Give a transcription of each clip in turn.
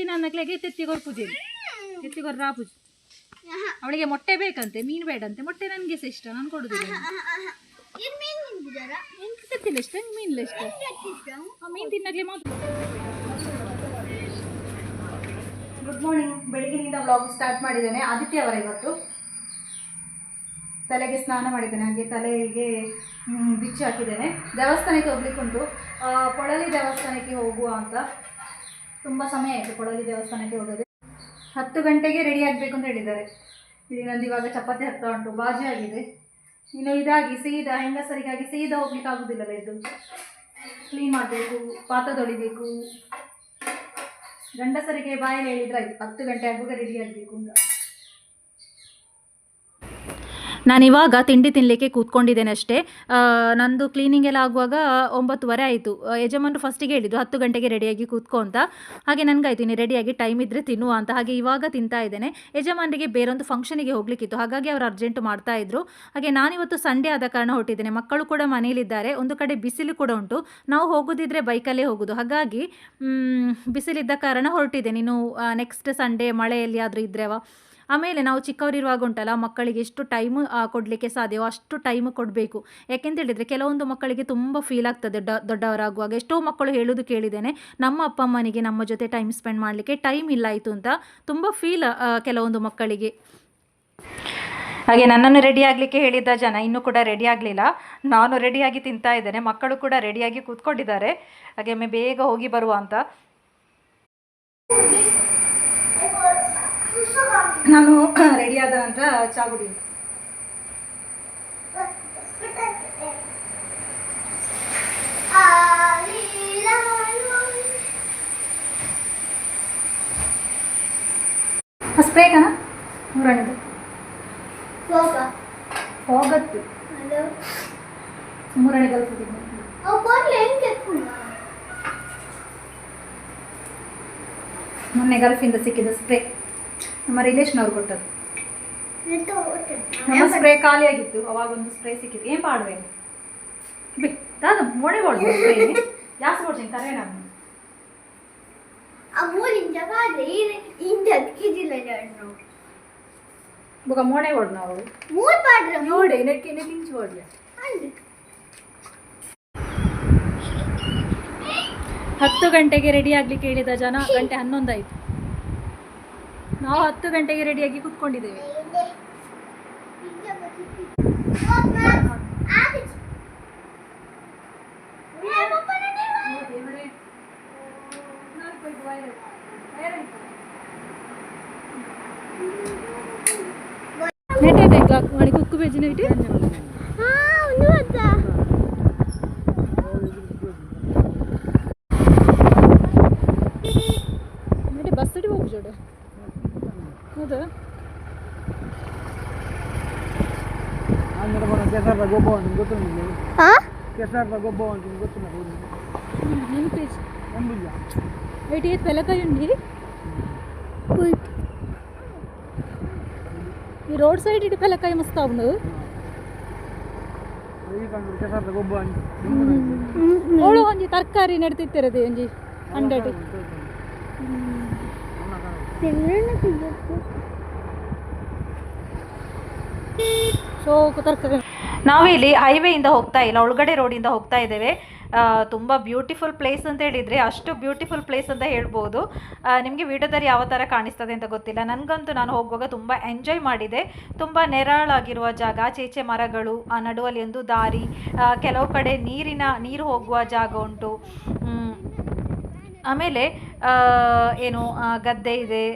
ದಿನ ಅನ್ನಕ್ಲೆಗೆ ತೆತ್ತಿಗೋರ್ ಪೂಜೆ ತೆತ್ತಿಗೋರ್ ರಾ ಪೂಜೆ. ಅವಳಿಗೆ ಮೊಟ್ಟೆ ಬೇಕಂತೆ ಮೀನು ಬೇಡಂತೆ ಮೊಟ್ಟೆ ನನಗೆ ಸಹ ಇಷ್ಟ ನಾನು ಕೊಡುದಿಲ್ಲ ಇದು ಮೀನು ತಿಂತಿದ್ದಾರಾ ಏನು ತೆತ್ತಿಲ್ಲ ಇಷ್ಟ ಮೀನಿಲ್ಲ ಇಷ್ಟ. ಆ ಮೀನು ತಿನ್ನಕ್ಲೆ ಮಾತ್ರ. ಗುಡ್ ಮಾರ್ನಿಂಗ್ ಬೆಳಿಗ್ಗೆಯಿಂದ ವ್ಲಾಗ್ ಸ್ಟಾರ್ಟ್ ಮಾಡಿದ್ದೇನೆ. ಆದಿತ್ಯ ಅವರ ಇವತ್ತು. ತಲೆಗೆ ಸ್ನಾನ ಮಾಡಿದ್ದೇನೆ. ಹಾಗೆ ತಲೆಗೆ ಬಿಚ್ಚಿ ಹಾಕಿದ್ದೇನೆ. ದೇವಸ್ಥಾನಕ್ಕೆ ಹೋಗ್ಲಿಕ್ಕುಂಟು. ಪೊಳಲಿ ದೇವಸ್ಥಾನಕ್ಕೆ ಹೋಗುವ ಅಂತ. ತುಂಬ ಸಮಯ ಆಯಿತು ಕೊಡಲಿ ದೇವಸ್ಥಾನಕ್ಕೆ ಹೋಗೋದು. ಹತ್ತು ಗಂಟೆಗೆ ರೆಡಿ ಆಗಬೇಕು ಅಂತ ಹೇಳಿದ್ದಾರೆ. ಇಲ್ಲಿ ನಂದು ಇವಾಗ ಚಪಾತಿ ಹತ್ತಾ ಉಂಟು, ಬಾಜಿ ಆಗಿದೆ. ಇನ್ನು ಇದಾಗಿ ಸೀದಾ ಹೆಂಗಸರಿಗಾಗಿ ಸೀದಾ ಹೋಗ್ಲಿಕ್ಕೆ ಆಗುದಿಲ್ಲಲ್ಲ ಇದು. ಕ್ಲೀನ್ ಮಾಡಬೇಕು ಪಾತ ತೊಳಿಬೇಕು. ಗಂಡಸರಿಗೆ ಬಾಯಲ್ಲಿ ಹೇಳಿದ್ರೆ ಆಯ್ತು, ಹತ್ತು ಗಂಟೆ ಆಗುವಾಗ ರೆಡಿ ಆಗಬೇಕು ಅಂತ. ನಾನಿವಾಗ ತಿಂಡಿ ತಿನ್ನಲಿಕ್ಕೆ ಕೂತ್ಕೊಂಡಿದ್ದೇನೆ ಅಷ್ಟೇ ನಂದು ಕ್ಲೀನಿಂಗ್ ಎಲ್ಲ ಆಗುವಾಗ ಒಂಬತ್ತುವರೆ ಆಯಿತು. ಯಜಮಾನರು ಫಸ್ಟಿಗೆ ಹೇಳಿದ್ದು ಹತ್ತು ಗಂಟೆಗೆ ರೆಡಿಯಾಗಿ ಕೂತ್ಕೊ ಅಂತ. ಹಾಗೆ ನನಗಾಯ್ತು ನೀನು ರೆಡಿಯಾಗಿ ಟೈಮ್ ಇದ್ದರೆ ತಿನ್ನುವ ಅಂತ. ಹಾಗೆ ಇವಾಗ ತಿಂತಾ ಇದ್ದೇನೆ. ಯಜಮಾನರಿಗೆ ಬೇರೊಂದು ಫಂಕ್ಷನಿಗೆ ಹೋಗ್ಲಿಕ್ಕಿತ್ತು. ಹಾಗಾಗಿ ಅವರು ಅರ್ಜೆಂಟ್ ಮಾಡ್ತಾ ಇದ್ರು. ಹಾಗೆ ನಾನಿವತ್ತು ಸಂಡೇ ಆದ ಕಾರಣ ಹೊಟ್ಟಿದ್ದೇನೆ ಮಕ್ಕಳು ಕೂಡ ಮನೆಯಲ್ಲಿದ್ದಾರೆ. ಒಂದು ಕಡೆ ಬಿಸಿಲು ಕೂಡ ಉಂಟು. ನಾವು ಹೋಗೋದಿದ್ರೆ ಬೈಕಲ್ಲೇ ಹೋಗೋದು. ಹಾಗಾಗಿ ಬಿಸಿಲಿದ್ದ ಕಾರಣ ಹೊರಟಿದ್ದೇನೆ ನೀನು ನೆಕ್ಸ್ಟ್ ಸಂಡೇ ಮಳೆಯಲ್ಲಿ ಆದರೂ ಇದ್ರೆವ? ಆಮೇಲೆ ನಾವು ಚಿಕ್ಕವರಿರುವಾಗ ಉಂಟಲ್ಲ, ಮಕ್ಕಳಿಗೆ ಎಷ್ಟು ಟೈಮ್ ಕೊಡಲಿಕ್ಕೆ ಸಾಧ್ಯವೋ ಅಷ್ಟು ಟೈಮ್ ಕೊಡಬೇಕು. ಯಾಕೆಂತ ಹೇಳಿದರೆ ಕೆಲವೊಂದು ಮಕ್ಕಳಿಗೆ ತುಂಬ ಫೀಲ್ ಆಗ್ತದೆ ಡ, ದೊಡ್ಡವರಾಗುವಾಗ. ಎಷ್ಟೋ ಮಕ್ಕಳು ಹೇಳೋದು ಕೇಳಿದ್ದೇನೆ, ನಮ್ಮ ಅಪ್ಪ ಅಮ್ಮನಿಗೆ ನಮ್ಮ ಜೊತೆ ಟೈಮ್ ಸ್ಪೆಂಡ್ ಮಾಡಲಿಕ್ಕೆ ಟೈಮ್ ಇಲ್ಲ ಆಯಿತು ಅಂತ ತುಂಬ ಫೀಲ್ ಕೆಲವೊಂದು ಮಕ್ಕಳಿಗೆ. ಹಾಗೆ ನನ್ನನ್ನು ರೆಡಿ ಆಗಲಿಕ್ಕೆ ಹೇಳಿದ್ದ ಜನ ಇನ್ನೂ ಕೂಡ ರೆಡಿ ಆಗಲಿಲ್ಲ. ನಾನು ರೆಡಿಯಾಗಿ ತಿಂತಾ ಇದ್ದೇನೆ, ಮಕ್ಕಳು ಕೂಡ ರೆಡಿಯಾಗಿ ಕೂತ್ಕೊಂಡಿದ್ದಾರೆ. ಹಾಗೆ ಬೇಗ ಹೋಗಿ ಬರುವ ಅಂತ. ನಾನು ರೆಡಿ ಆದ ನಂತರ ಚಾ ಕುಡಿ ಸ್ಪ್ರೇ ಕಣ ಮೂರನೇದು. ಹೋಗ ಹೋಗತ್ತು ಮೂರನೇ ಕಲ್ಪಿದ್ದೀನಿ ಮೊನ್ನೆ ಗಲ್ಫಿಂದ ಸಿಕ್ಕಿದ ಸ್ಪ್ರೇ ನಮ್ಮ ರಿಲೇಷನ್ ಅವ್ರು ಕೊಟ್ಟದ್ದು. ನಮ್ಮ ಸ್ಪ್ರೇ ಖಾಲಿ ಆಗಿತ್ತು ಅವಾಗ ಒಂದು ಸ್ಪ್ರೇ ಸಿಕ್ಕಿತ್ತು. ಏನು ಪಾಡುವೆ? ಬಿ ದಾದ ಮೊಡೆ ಕೊಡ್ದು ಸ್ಪ್ರೇ ಜಾಸ್ತಿ ಕೊಡ್ತೀನಿ? ಕರೆ ನಾನು. ಬೊಕ ಮೊಡೆ ಕೊಡ್ ನಾವು. ಮೂರು ಪಾಡ್ರ ನೋಡಿ ನೆಟ್ಟಿ ನೆಟ್ಟಿ ಇಂಚು ಕೊಡ್ಲಿ. ಹತ್ತು ಗಂಟೆಗೆ ರೆಡಿ ಆಗ್ಲಿಕ್ಕೆ ಹೇಳಿದ ಜನ ಗಂಟೆ ಹನ್ನೊಂದಾಯ್ತು ನಾವು ಹತ್ತು ಗಂಟೆಗೆ ರೆಡಿಯಾಗಿ ಕುತ್ಕೊಂಡಿದ್ದೇವೆ. ಮಾಡಿ ಕುಕ್ಕು ಬೇಜಿನ ನೆಟ್ಟಿ ಗೊಬ್ಬ ಅಂತ ಗೊತ್ತು ನೆನಪೇಜ್ ನಂಬಿಲ್ಲ ಏಟಿ ಏತ್ ಬೆಲಕಾಯಿ ಉಂಡಿ ಈ ರೋಡ್ ಸೈಡ್ ಇಡಿ ಕೈ ಮಸ್ತ್ ಅವನು ಅವಳು ಒಂಜಿ ತರಕಾರಿ ನೆಡ್ತಿತ್ತಿರದೆ ಒಂಜಿ ಹಂಡ್ರೆಡ್ ಸೋಕು ತರಕಾರಿ ನಾವಿಲ್ಲಿ ಹೈವೇಯಿಂದ ಹೋಗ್ತಾ ಇಲ್ಲ, ಒಳಗಡೆ ರೋಡಿಂದ ಹೋಗ್ತಾ ಇದ್ದೇವೆ. ತುಂಬ ಬ್ಯೂಟಿಫುಲ್ ಪ್ಲೇಸ್ ಅಂತ ಹೇಳಿದರೆ ಅಷ್ಟು ಬ್ಯೂಟಿಫುಲ್ ಪ್ಲೇಸ್ ಅಂತ ಹೇಳ್ಬೋದು. ನಿಮಗೆ ವಿಡಿಯೋದಲ್ಲಿ ಯಾವ ಥರ ಕಾಣಿಸ್ತದೆ ಅಂತ ಗೊತ್ತಿಲ್ಲ. ನನಗಂತೂ ನಾನು ಹೋಗುವಾಗ ತುಂಬ ಎಂಜಾಯ್ ಮಾಡಿದೆ. ತುಂಬ ನೆರಳಾಗಿರುವ ಜಾಗ, ಚೇಚೆ ಮರಗಳು, ಆ ನಡುವಲ್ಲಿ ಒಂದು ದಾರಿ ಕೆಲವು ಕಡೆ ನೀರಿನ, ನೀರು ಹೋಗುವ ಜಾಗ ಉಂಟು. ಆಮೇಲೆ ಏನು ಗದ್ದೆ ಇದೆ.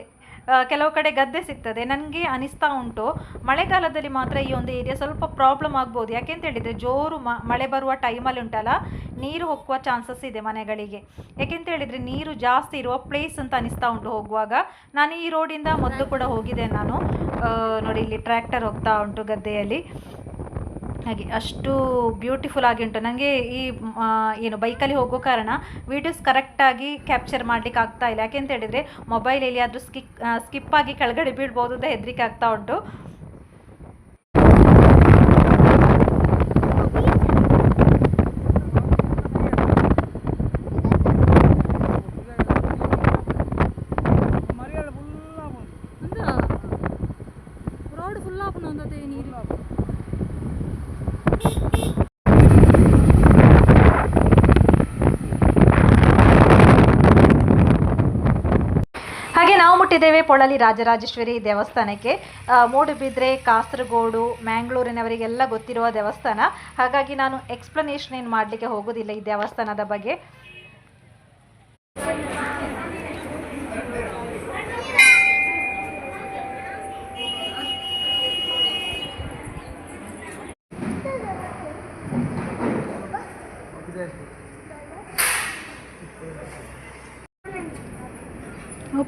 ಕೆಲವು ಕಡೆ ಗದ್ದೆ ಸಿಗ್ತದೆ. ನನಗೆ ಅನಿಸ್ತಾ ಉಂಟು. ಮಳೆಗಾಲದಲ್ಲಿ ಮಾತ್ರ ಈ ಒಂದು ಏರಿಯಾ ಸ್ವಲ್ಪ ಪ್ರಾಬ್ಲಮ್ ಆಗ್ಬೋದು. ಯಾಕೆಂತ ಹೇಳಿದರೆ ಜೋರು ಮಳೆ ಬರುವ ಟೈಮಲ್ಲಿ ಉಂಟಲ್ಲ, ನೀರು ಹೊಕ್ಕುವ ಚಾನ್ಸಸ್ ಇದೆ ಮನೆಗಳಿಗೆ. ಯಾಕೆಂತ ಹೇಳಿದರೆ ನೀರು ಜಾಸ್ತಿ ಇರುವ ಪ್ಲೇಸ್ ಅಂತ ಅನಿಸ್ತಾ ಉಂಟು ಹೋಗುವಾಗ. ನಾನು ಈ ರೋಡಿಂದ ಮೊದಲು ಕೂಡ ಹೋಗಿದ್ದೆ ನಾನು. ನೋಡಿ ಇಲ್ಲಿ ಟ್ರ್ಯಾಕ್ಟರ್ ಹೋಗ್ತಾ ಉಂಟು ಗದ್ದೆಯಲ್ಲಿ. ಹಾಗೆ ಅಷ್ಟು ಬ್ಯೂಟಿಫುಲ್ ಆಗಿ ಉಂಟು. ನನಗೆ ಈ ಏನು ಬೈಕಲ್ಲಿ ಹೋಗೋ ಕಾರಣ ವೀಡಿಯೋಸ್ ಕರೆಕ್ಟಾಗಿ ಕ್ಯಾಪ್ಚರ್ ಮಾಡ್ಲಿಕ್ಕೆ ಆಗ್ತಾ ಇಲ್ಲ. ಯಾಕೆಂತ ಹೇಳಿದರೆ ಮೊಬೈಲ್ ಎಲ್ಲಿಯಾದರೂ ಸ್ಕಿಪ್ ಸ್ಕಿಪ್ ಆಗಿ ಕೆಳಗಡೆ ಬೀಳ್ಬೋದು ಅಂತ ಹೆದರಿಕೆ ಆಗ್ತಾ ಉಂಟು. ನಾವು ಮುಟ್ಟಿದ್ದೇವೆ ಪೊಳಲಿ ರಾಜರಾಜೇಶ್ವರಿ ದೇವಸ್ಥಾನಕ್ಕೆ. ಮೂಡುಬಿದ್ರೆ ಕಾಸರಗೋಡು, ಮ್ಯಾಂಗ್ಳೂರಿನವರಿಗೆಲ್ಲ ಗೊತ್ತಿರುವ ದೇವಸ್ಥಾನ. ಹಾಗಾಗಿ ನಾನು ಎಕ್ಸ್ಪ್ಲನೇಷನ್ ಏನು ಮಾಡಲಿಕ್ಕೆ ಹೋಗೋದಿಲ್ಲ ಈ ದೇವಸ್ಥಾನದ ಬಗ್ಗೆ.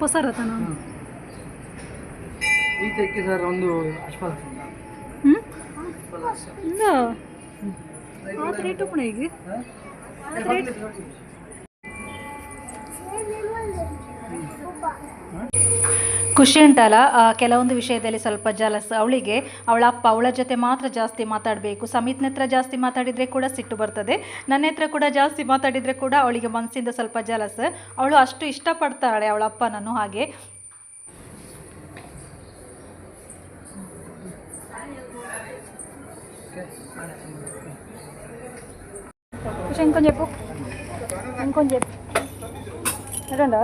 ವಾಪಸ್ ನಾನು ಈಚೆಕ್ಕೆ ಸರ್ ಒಂದು ಅಶ್ವತ್ಥ ರೇಟು ಕೂಡ ಈಗ ಖುಷಿ ಉಂಟಲ್ಲ ಆ, ಕೆಲವೊಂದು ವಿಷಯದಲ್ಲಿ ಸ್ವಲ್ಪ ಜಲಸ್ ಅವಳಿಗೆ ಅವಳ ಅಪ್ಪ ಅವಳ ಜೊತೆ ಮಾತ್ರ ಜಾಸ್ತಿ ಮಾತಾಡಬೇಕು ಸಮಿತ್ನ ಹತ್ರ ಜಾಸ್ತಿ ಮಾತಾಡಿದರೆ ಕೂಡ ಸಿಟ್ಟು ಬರ್ತದೆ ನನ್ನ ಹತ್ರ ಕೂಡ ಜಾಸ್ತಿ ಮಾತಾಡಿದರೆ ಕೂಡ ಅವಳಿಗೆ ಮನಸ್ಸಿಂದ ಸ್ವಲ್ಪ ಜಲಸ್ ಅವಳು ಅಷ್ಟು ಇಷ್ಟಪಡ್ತಾಳೆ ಅವಳ ಅಪ್ಪನನ್ನು ಹಾಗೆ ఖుషి ఇంకొంచెం చెప్పు ఇంకొంచెం చెప్పు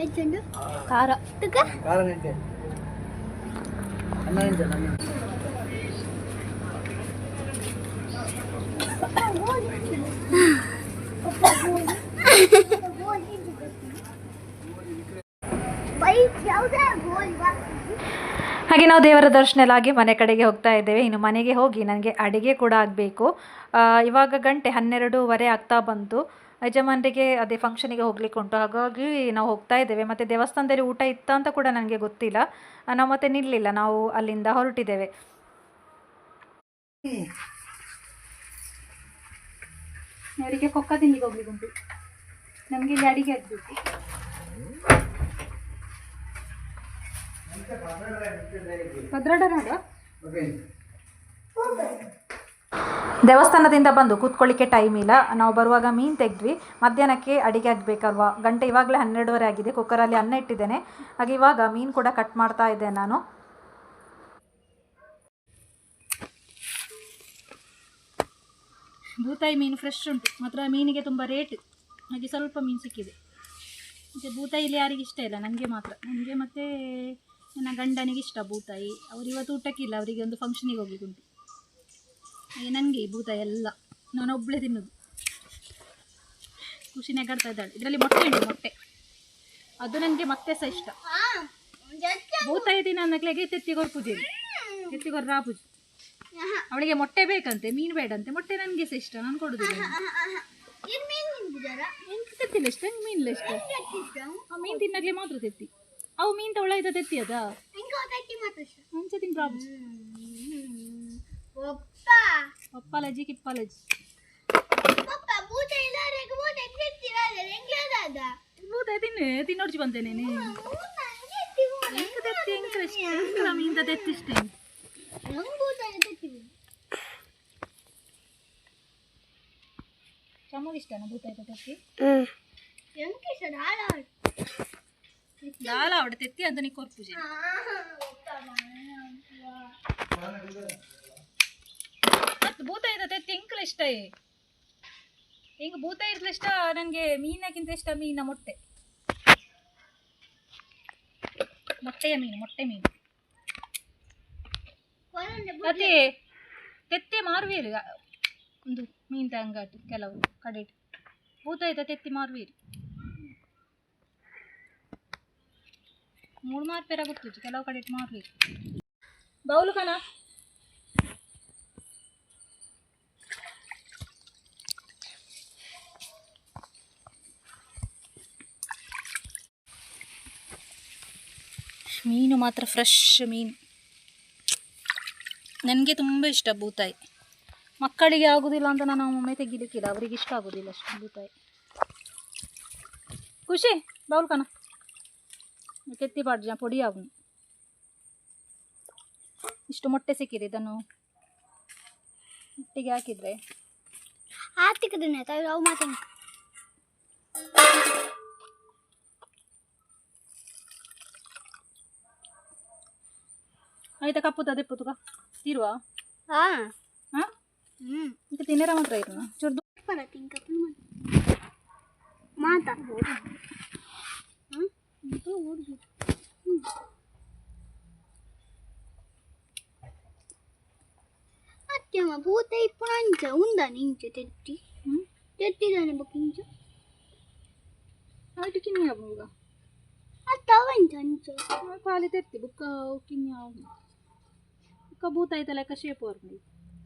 ಹೆಚ್ಚುಂಡು ಖಾರ. ತುಕ? ಅನ್ನ ಹಾಗೆ ನಾವು ದೇವರ ದರ್ಶನ ಎಲ್ಲ ಆಗಿ ಮನೆ ಕಡೆಗೆ ಹೋಗ್ತಾ ಇದ್ದೇವೆ. ಇನ್ನು ಮನೆಗೆ ಹೋಗಿ ನನಗೆ ಅಡುಗೆ ಕೂಡ ಆಗಬೇಕು. ಇವಾಗ ಗಂಟೆ ಹನ್ನೆರಡೂವರೆ ಆಗ್ತಾ ಬಂತು. ಯಜಮಾನರಿಗೆ ಅದೇ ಫಂಕ್ಷನಿಗೆ ಹೋಗ್ಲಿಕ್ಕೆ ಉಂಟು. ಹಾಗಾಗಿ ನಾವು ಹೋಗ್ತಾ ಇದ್ದೇವೆ. ಮತ್ತು ದೇವಸ್ಥಾನದಲ್ಲಿ ಊಟ ಇತ್ತ ಅಂತ ಕೂಡ ನನಗೆ ಗೊತ್ತಿಲ್ಲ. ನಾವು ಮತ್ತೆ ನಿಲ್ಲಲಿಲ್ಲ ನಾವು ಅಲ್ಲಿಂದ ಹೊರಟಿದ್ದೇವೆ. ಅವರಿಗೆ ಕೊಕ್ಕ ತಿನ್ಲಿಕ್ಕೆ ಹೋಗ್ಲಿಕ್ಕೆ ಉಂಟು. ನಮಗೆ ಇಲ್ಲಿ ಅಡಿಗೆ ಆಗಬೇಕು. ಭದ್ರಾಡ ನಾಡ ದೇವಸ್ಥಾನದಿಂದ ಬಂದು ಕೂತ್ಕೊಳ್ಳಿಕ್ಕೆ ಟೈಮ್ ಇಲ್ಲ. ನಾವು ಬರುವಾಗ ಮೀನು ತೆಗೆದ್ವಿ. ಮಧ್ಯಾಹ್ನಕ್ಕೆ ಅಡಿಗೆ ಆಗಬೇಕಲ್ವಾ? ಗಂಟೆ ಇವಾಗಲೇ ಹನ್ನೆರಡುವರೆ ಆಗಿದೆ. ಕುಕ್ಕರಲ್ಲಿ ಅನ್ನ ಇಟ್ಟಿದ್ದೇನೆ. ಹಾಗೆ ಇವಾಗ ಮೀನು ಕೂಡ ಕಟ್ ಮಾಡ್ತಾ ಇದ್ದೆ ನಾನು. ಬೂತಾಯಿ ಮೀನು ಫ್ರೆಶ್ ಉಂಟು. ಮಾತ್ರ ಮೀನಿಗೆ ತುಂಬ ರೇಟ್ ಹಾಗೆ ಸ್ವಲ್ಪ ಮೀನು ಸಿಕ್ಕಿದೆ. ಮತ್ತು ಬೂತಾಯಿಲಿ ಯಾರಿಗೆ ಇಷ್ಟ ಇಲ್ಲ? ನನಗೆ ಮಾತ್ರ. ನನಗೆ ಮತ್ತು ನನ್ನ ಗಂಡನಿಗೆ ಇಷ್ಟ ಬೂತಾಯಿ ಅವರು ಇವತ್ತು ಊಟಕ್ಕಿಲ್ಲ. ಅವರಿಗೆ ಒಂದು ಫಂಕ್ಷನಿಗೆ ಉಂಟು ಹಾಗೆ ನನಗೆ ಈ ಭೂತ ಎಲ್ಲ. ನಾನು ಒಬ್ಬಳೇ ತಿನ್ನೋದು. ಖುಷಿ ನೆಗಾಡ್ತಾ ಇದ್ದಾಳೆ. ಇದರಲ್ಲಿ ಮೊಟ್ಟೆ ಉಂಟು ಮೊಟ್ಟೆ. ಅದು ನನಗೆ ಮತ್ತೆ ಸಹ ಇಷ್ಟ. ಭೂತಾಯಿ ದಿನ ಅನ್ನಕ್ಲೆಗೆ ತೆತ್ತಿಗೋರ್ ಪೂಜೆ ತೆತ್ತಿಗೋರ್ ರಾ ಪೂಜೆ. ಅವಳಿಗೆ ಮೊಟ್ಟೆ ಬೇಕಂತೆ ಮೀನು ಬೇಡಂತೆ. ಮೊಟ್ಟೆ ನನಗೆ ಸಹ ಇಷ್ಟ ನಾನು ಕೊಡುದಿಲ್ಲ ತೆತ್ತಿಲ್ಲ ಇಷ್ಟ? ನಂಗೆ ಮೀನಿಲ್ಲ ಇಷ್ಟ? ಮೀನು ತಿನ್ನಕ್ಲೆ ಮಾತ್ರ ತೆತ್ತಿ. ಅವು ಮೀನು ತೊಳೆದ ತೆತ್ತಿ ಅದಾ ತಿನ್ ಪ್ರಾಬ್ಲಮ್ ಒಪ್ಪ ಪಪ್ಪಾಲಜ್ಜಿ ಕಿಪ್ಪಾಲಜ್ಜಿ ಪಪ್ಪ ಭೂತ ಇಲ್ಲಾರೆಗೆ ಭೂತ ಎತ್ತಿರಲ್ಲ ಹೆಂಗೆ ಅದ ಭೂತಾಯಿ ತಿನ್ನು ತಿನ್ನೋಡ್ಚಿ ಬಂತೇನೆ ಎಂಕ ತೆತ್ತಿ ಎಂಕ ಇಷ್ಟ ಎಂಕಲ ಮೀನ್ದ ತೆತ್ತಿ ಇಷ್ಟ ನಂಗೆ ಭೂತ ಎತ್ತಿವಿ ಚಮಗೆ ಇಷ್ಟನಾ ಭೂತಾಯಿ ತೆತ್ತಿ ಹೆಂಗೆ ಸರ್ ಆಡ ದಾಲ ಅವಡ ತೆತ್ತಿ ಅಂತ ನೀ ಕೊರ್ಪುಜೆ ಮತ್ತು ಭೂತಾಯಿದ ತೆತ್ತಿ ಎಂಕಲ ಇಷ್ಟ ಹಿಂಗೆ ಭೂತಾಯಿ ಇರ್ಲ ಇಷ್ಟ ನನಗೆ ಮೀನಕ್ಕಿಂತ ಇಷ್ಟ ಮೀನ ಮೊಟ್ಟೆ. ಮೊಟ್ಟೆಯ ಮೀನು, ಮೊಟ್ಟೆ ಮೀನು. ಮತ್ತೆ ತೆತ್ತೆ ಮಾರುವೀರಿ ಒಂದು ಮೀನ್ ತಂಗಾಟಿ ಕೆಲವು ಕಡೆ ಭೂತಾಯಿದ ತೆತ್ತಿ ಮಾರುವೀರಿ. ಮೂರು ಮಾರ್ಪೇರ ಗೊತ್ತಿತ್ತು ಕೆಲವು ಕಡೆ ಮಾರುವೀರಿ. ಬೌಲು ಕಲ ಮೀನು ಮಾತ್ರ ಫ್ರೆಶ್ ಮೀನು. ನನಗೆ ತುಂಬ ಇಷ್ಟ ಬೂತಾಯಿ. ಮಕ್ಕಳಿಗೆ ಆಗೋದಿಲ್ಲ ಅಂತ ನಾನು ಒಮ್ಮೆ ತೆಗಿಲಿಕ್ಕಿಲ್ಲ. ಅವರಿಗೆ ಇಷ್ಟ ಆಗೋದಿಲ್ಲ ಅಷ್ಟು ಬೂತಾಯಿ. ಖುಷಿ ಬೌಲ್ ಕಣ. ಕೆತ್ತಿ ಜನ ಪೊಡಿ ಆಗುನು ಇಷ್ಟು ಮೊಟ್ಟೆ ಸಿಕ್ಕಿದೆ ಇದನ್ನು. ಮೊಟ್ಟೆಗೆ ಹಾಕಿದರೆ. ತಾಯಿ, ಅವು ಮಾತಾಡ అయితే కప్పుతుంది అది పొత్తుగా తీరువా ఇంకా తినేరామంటారు అయితే చూడు మాత అత్తమ్మ పూత ఇప్పుడు అంచ ఉందా నించు తెట్టి తెట్టిదాని బొక్కించు అటు కిన్నీగా అత్తవ ఇంచు అంచు పాలి తెత్తి బుక్క కిన్నీ ಕಬೂತ ಐತಲ ಲೆಕ್ಕ ಶೇಪ್ ವರ್ಕ್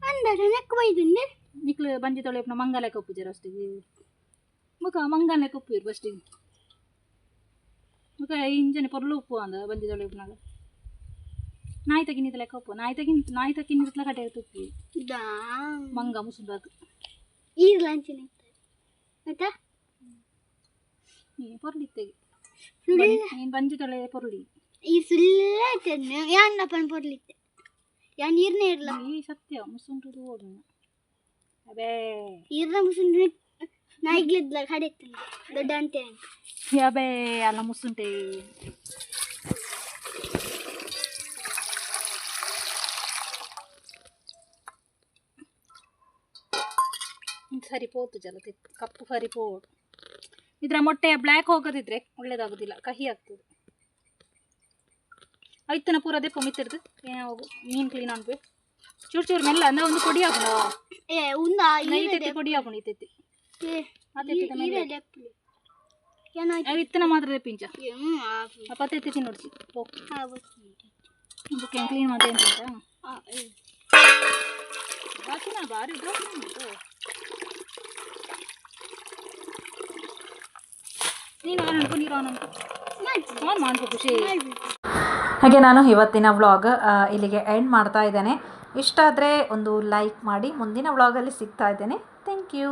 ಅಂದಡ ನೆಕ್ಕ ಬೈದಿನ್ನೆ ನಿಕ್ಲು ಬಂಜಿ ತೊಳೆಪ್ನ ಮಂಗಲ ಕಪ್ಪುಜರ ಅಷ್ಟಿಗೆ ಮುಖ ಮಂಗನೆ ಕಪ್ಪು ಇರು ಅಷ್ಟಿಗೆ ಮುಖ ಇಂಜನೆ ಪೊರ್ಲು ಉಪ್ಪು ಅಂದ ಬಂಜಿ ತೊಳೆಪ್ನಾಗ ನಾಯಿ ತಗಿನಿದ ಲೆಕ್ಕ ಉಪ್ಪು ನಾಯಿ ತಗಿ ನಾಯಿ ತಗಿನಿದ್ಲ ಕಡೆ ತುಪ್ಪಿ ಮಂಗ ಮುಸುದಾತು ಈರ್ಲಾಂಚಿನ ಆಯ್ತಾ? ನೀನು ಪೊರ್ಲಿತ್ತೆಗೆ ನೀನು ಬಂಜಿ ತೊಳೆ ಪೊರ್ಲಿ. ಈ ಸುಳ್ಳ ಚೆನ್ನ ಯಾನ್ನಪ್ಪನ ಪೊರ್ಲಿತ್ತೆ ಯಾ ನೀರ್ನೇ ಇರ್ಲ ಈ ಸತ್ಯ ಮುಸುಂಟು ಓಡು ಅಬೇ ಈರ್ನ ಮುಸುಂಡು ನಾಯಿಗ್ಲಿದ್ಲ ಕಡೆತ್ತಲ್ಲ ದೊಡ್ಡ ಅಂತೆ ಅಬೇ ಅಲ್ಲ ಮುಸುಂಟೆ ಸರಿಪೋತು ಜಲ ತೆತ್ತು ಕಪ್ಪು ಸರಿಪೋಡು ಇದರ ಮೊಟ್ಟೆಯ ಬ್ಲ್ಯಾಕ್ ಹೋಗೋದಿದ್ರೆ ಒಳ್ಳೇದಾಗೋದಿಲ್ಲ ಕಹಿ ಆಗ್ತದೆ ಆಯ್ತನ ಪೂರ ದೆಪ್ಪ ಮಿತ್ತಿರ್ದು. ಏನೋ ಮೀನು ಕ್ಲೀನ್ ಅನ್ಬೇಕು ಚೂರು ಚೂರು ಮೆಲ್ಲ ಅಂದ್ರೆ ಒಂದು ಪೊಡಿ ಹಾಕೊಂಡು ಏ ಅದೇ ತೆತ್ತ ಮೇಲೆ? ಏನಾಯ್ತು ಅವು ಇತ್ತನ ಮಾತ್ರ ಪಿಂಚ ಅಪ್ಪತ್ತೈತಿ ನೋಡ್ಸಿ ಇದಕ್ಕೆ ಕ್ಲೀನ್ ಮಾಡಿ ಅಂತ. ಬಾಕಿನ ಉಂಟು. ನೀನು. ಆನ್ ಅನ್ಕೊ ನೀರು ಆನ್ ಅನ್ಕೊ. ಆನ್ ಮಾಡ್ಕೊ ಖುಷಿ. ಹಾಗೆ ನಾನು ಇವತ್ತಿನ ವ್ಲಾಗ್ ಇಲ್ಲಿಗೆ ಎಂಡ್ ಮಾಡ್ತಾ ಇದ್ದೇನೆ. ಇಷ್ಟ ಆದರೆ ಒಂದು ಲೈಕ್ ಮಾಡಿ, ಮುಂದಿನ ವ್ಲಾಗಲ್ಲಿ ಸಿಗ್ತಾ ಇದ್ದೇನೆ. Thank you